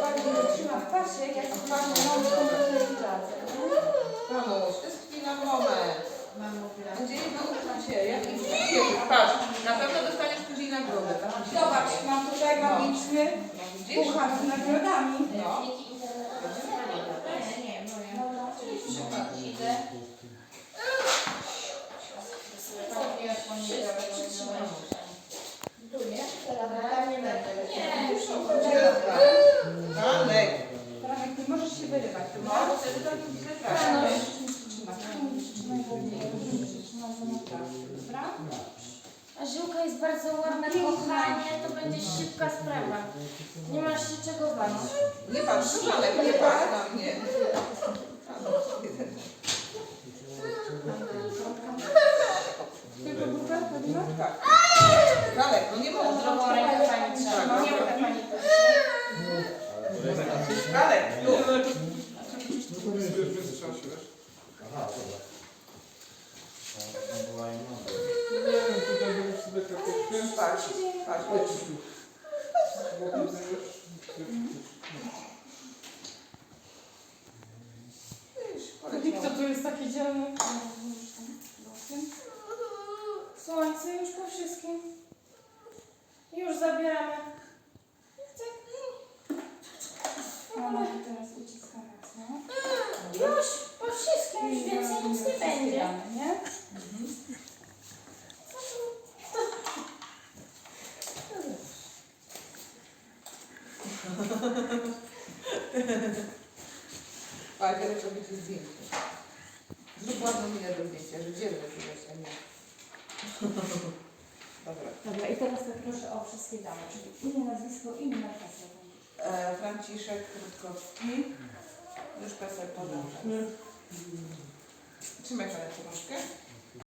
Pani mam to jest chwila, moment. Nadzieję, nauczą się, jak wierzysz. Patrz, na pewno dostaniesz później nagrodę. Zobacz, mam tutaj No widzisz? puchar z nagrodami. A Żyłka jest bardzo ładna, kochanie, to będzie szybka sprawa. Nie masz się czego bać. Nie patrz, Alek, nie patrz na mnie. Tylko Karina? Tak. Alek, no nie mogę. Drugą rękę pani trzyma. Nie uda pani to. Alek, tu. Aha, dobra. To była inna. Patrz, patrz. Widzisz, poleciało. Kto tu jest taki dzielny? Słońce już po wszystkim. Już zabieramy. Mama tu teraz uciska raz, no. Już po wszystkim, już więcej nic nie będzie. Zbieramy, nie? Patrz, ja robię ci zdjęcie. Zrób ładną minę do zdjęcia, że dzielny jesteś, a nie. Dobra. Dobra, i teraz proszę o wszystkie dane, czyli imię, nazwisko, imię, PESEL. E, Franciszek Krótkowski. Już PESEL podam. Trzymaj sobie książkę.